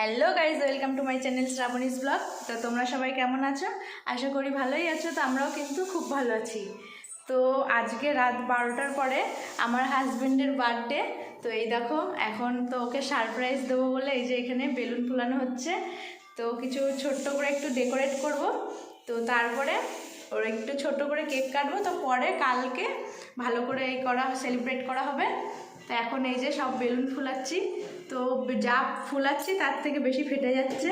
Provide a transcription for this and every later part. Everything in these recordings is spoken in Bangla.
Hello guys welcome to my channel Shrabani's vlog তো তোমরা সবাই কেমন আছো? আশা করি ভালোই আছো, তো আমরাও কিন্তু খুব ভালো আছি। তো আজকে রাত বারোটার পরে আমার হাজব্যান্ডের বার্থডে তো এই দেখো, এখন তো ওকে সারপ্রাইজ দেবো বলে এই যে এখানে বেলুন ফুলানো হচ্ছে। তো কিছু ছোট্ট করে একটু ডেকোরেট করব। তো তারপরে ওর একটু ছোট করে কেক কাটবো, তো পরে কালকে ভালো করে এই করা সেলিব্রেট করা হবে। তো এখন এই যে সব বেলুন ফুলাচ্ছি। তো যা ফুলাচ্ছি তার থেকে বেশি ফেটে যাচ্ছে।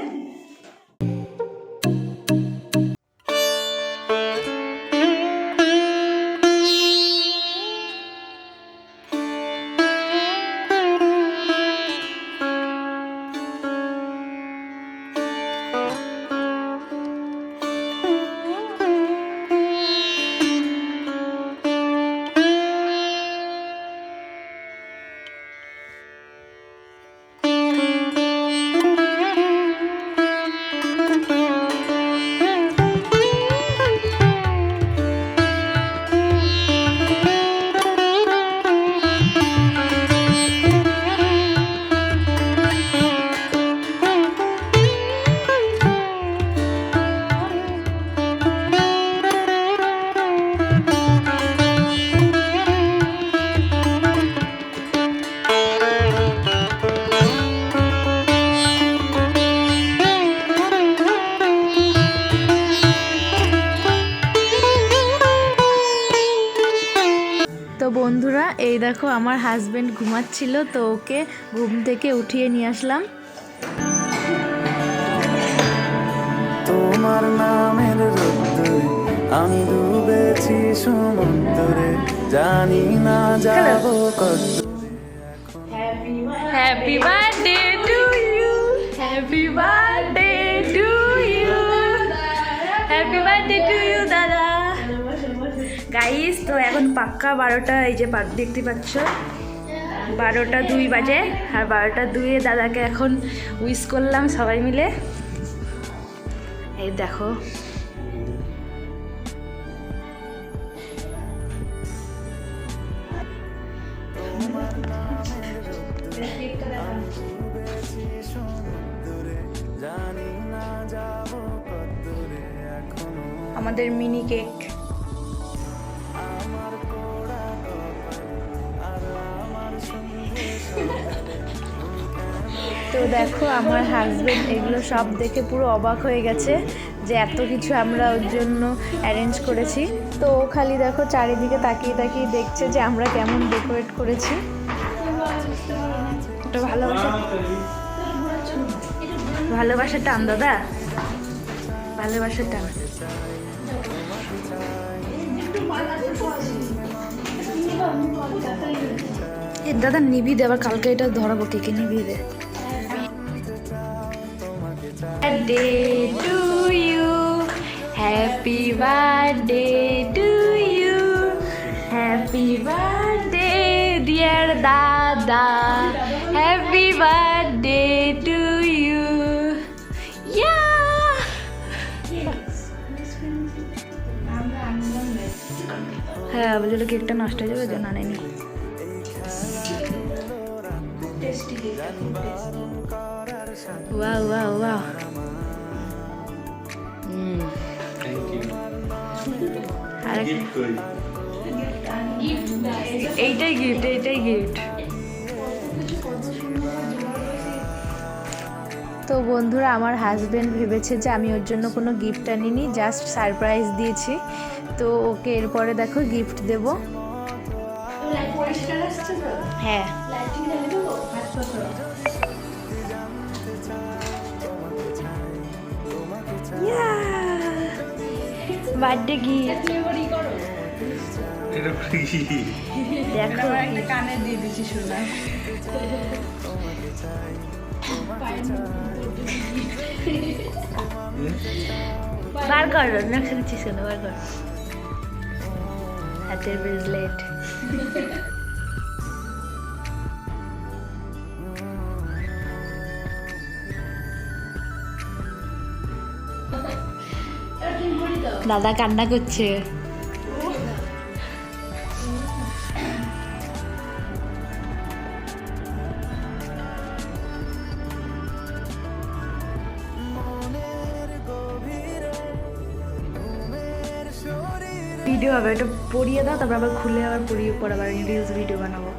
তো বন্ধুরা এই দেখো আমার হাজব্যান্ড ঘুমাচ্ছিল তো ওকে ঘুম থেকে উঠিয়ে নিয়ে আসলাম। তোমার নামের আমি ডুবেছি সমুদ্রে জানি না যাব কত happy birthday to you happy birthday এখন পাক্কা বারোটা, এই যে দেখতে পাচ্ছ? বারোটা দুই বাজে, আর বারোটা দুইয়ে দাদাকে এখন উইশ করলাম সবাই মিলে। এই দেখো। আমাদের মিনি কেক। আমার আর আমার তো দেখো, আমার হাজবেন্ড এগুলো সব দেখে পুরো অবাক হয়ে গেছে যে এত কিছু আমরা ওর জন্য অ্যারেঞ্জ করেছি। তো ও খালি দেখো চারিদিকে তাকিয়ে তাকিয়ে দেখছে যে আমরা কেমন ডেকোরেট করেছি। ভালোবাসা ভালোবাসার টান, দাদা। ভালোবাসার টান। এ দাদা নিবি দে আবার কালকে এটা ধরাবো কেকে নিবি দে birthday to you happy birthday to you happy birthday dear dada হ্যাঁ বলছিল কেকটা নষ্ট হয়ে যাবে জন্য আনেনি। ওয়াও ওয়াও ওয়াও আর এইটাই গিফট এইটাই গিফট তো বন্ধুরা আমার হাজবেন্ড ভেবেছে যে আমি ওর জন্য কোনো গিফট আনিনি জাস্ট সারপ্রাইজ দিয়েছি। তো ওকে এরপরে দেখো গিফট দেব। হ্যাঁ। বার্থডে গিফট দেখো কানে দিয়ে দিচ্ছি শোনা বার কর নকশা দিচ্ছিস কেন বার কর। হাতের ব্রেসলেট দাদা কান্না করছে। ভিডিও হবে, এটা পরিয়ে দাও, তারপর আবার খুলে আবার পরিয়ে পর আবার রিলস ভিডিও বানাবো।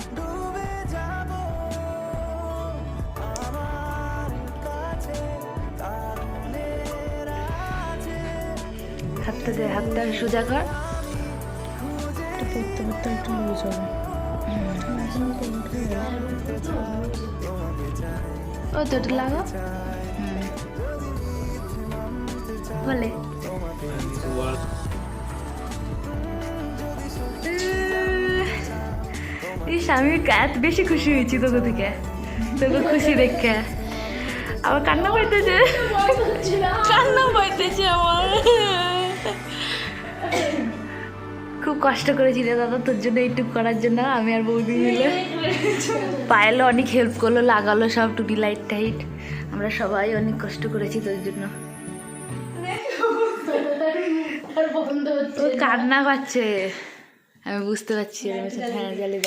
হাতটা দে, হাতটা সোজা কর। পড়তে পড়তে একটু লুজ হবে ও, তো এটা লাগো বলে। আমি এত বেশি খুশি হয়েছি তোকে থেকে তোকে খুশি দেখে। আবার কান্না পাইতেছে। কান্না পাইতেছে আমার। খুব কষ্ট করেছি রে দাদা, তোর জন্য এইটুকু করার জন্য, আমি আর বৌদি মিলে। পায়েলও অনেক হেল্প করল, লাগালো সব টুটি লাইট টাইট আমরা সবাই অনেক কষ্ট করেছি তোর জন্য। কান্না পাচ্ছে। আমি বুঝতে পারছি আমি হ্যাঁ জ্বালিয়ে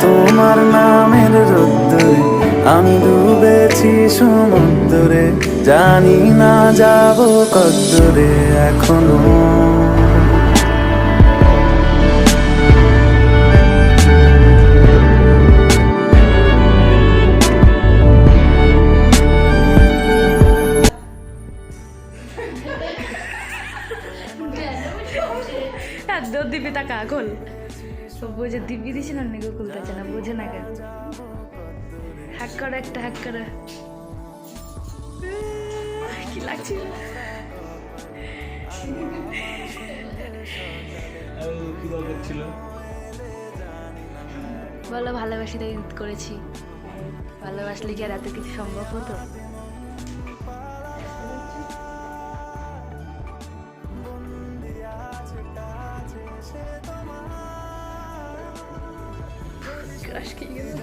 তোমার নামের রোদ্দুরে আমি ডুবেছি সমুদ্রে। জানি না যাব কদ্দুরে এখনও। ও বোঝে দিবি দিছি না, নিগো খুলতেছে না, বোঝে না কেন। হ্যাক করে একটা হ্যাক করে। কি লাগছে বলো, ভালোবাসি তাই করেছি। ভালোবাসলে কি আর এত কিছু সম্ভব হতো? Crush খেয়ে গেছে।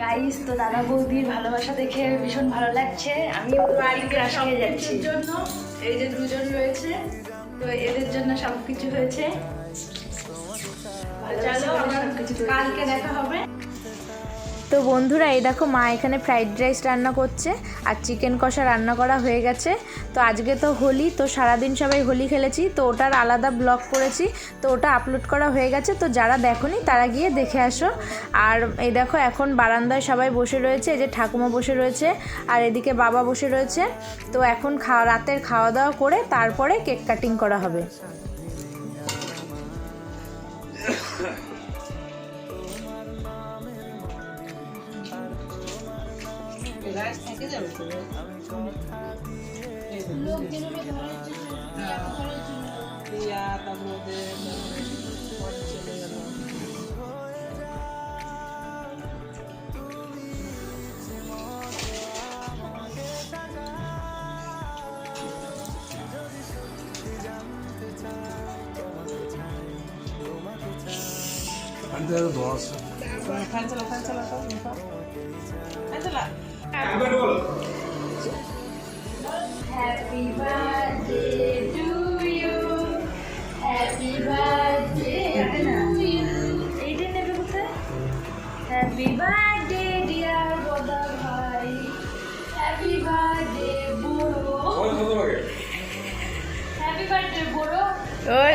গাইস তো দাদা বৌদির ভালোবাসা দেখে ভীষণ ভালো লাগছে। আমি বাড়ি ক্রাশ যাচ্ছি। জন্য এই যে দুজন রয়েছে তো এদের জন্য সব কিছু হয়েছে চলো আবার কালকে দেখা হবে। তো বন্ধুরা, এই দেখো মা এখানে ফ্রাইড রাইস রান্না করছে আর চিকেন কষা রান্না করা হয়ে গেছে। তো আজকে তো হোলি, তো সারাদিন সবাই হোলি খেলেছি, তো ওটার আলাদা ব্লগ করেছি, তো ওটা আপলোড করা হয়ে গেছে। তো যারা দেখোনি, তারা গিয়ে দেখে আসো। আর এই দেখো এখন বারান্দায় সবাই বসে রয়েছে, এই যে ঠাকুমা বসে রয়েছে, আর এদিকে বাবা বসে রয়েছে। তো এখন খাওয়া, রাতের খাওয়া দাওয়া করে তারপরে কেক কাটিং করা হবে। তো গাছ থেকে যাবে তো দিয়া তারপর ওদের চলে গেল And there it was. Cancel, cancel, cancel. Happy birthday to you. Happy birthday to you. এইটা নেবে কোথায়? Happy birthday dear দাদা ভাই। Happy birthday বুড়ো। Happy birthday বুড়ো। ওই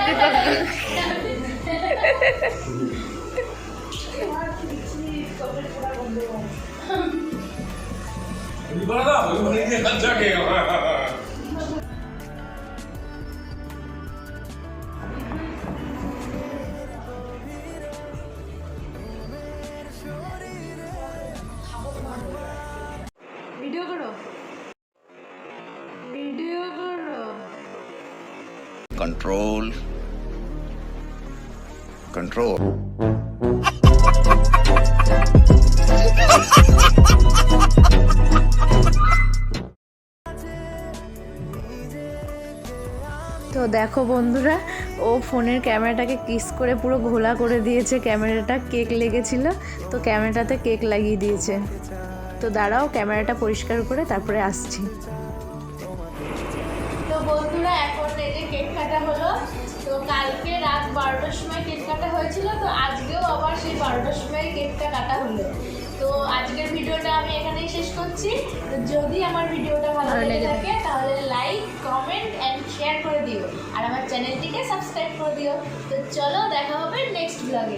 দীপক ভিডিও করো ভিডিও করো control control তো দেখো বন্ধুরা, ও ফোনের ক্যামেরাটাকে কিস করে পুরো ঘোলা করে দিয়েছে। ক্যামেরাটা কেক লেগেছিল, তো ক্যামেরাটাতে কেক লাগিয়ে দিয়েছে। তো দাঁড়াও, ক্যামেরাটা পরিষ্কার করে তারপরে আসছি। তো বন্ধুরা, এখন এই যে কেক কাটা হলো, তো কালকে রাত বারোটার সময় কেক হয়েছিল তো আজকেও আবার সেই বারোটার সময় কেকটা কাটা হলো। তো আজকের ভিডিওটা আমি এখানেই শেষ করছি। তো যদি আমার ভিডিওটা ভালো লেগে থাকে তাহলে লাইক কমেন্ট অ্যান্ড শেয়ার করে দিও। আর আমার চ্যানেলটিকে সাবস্ক্রাইব করে দিও। তো চলো দেখা হবে নেক্সট ব্লগে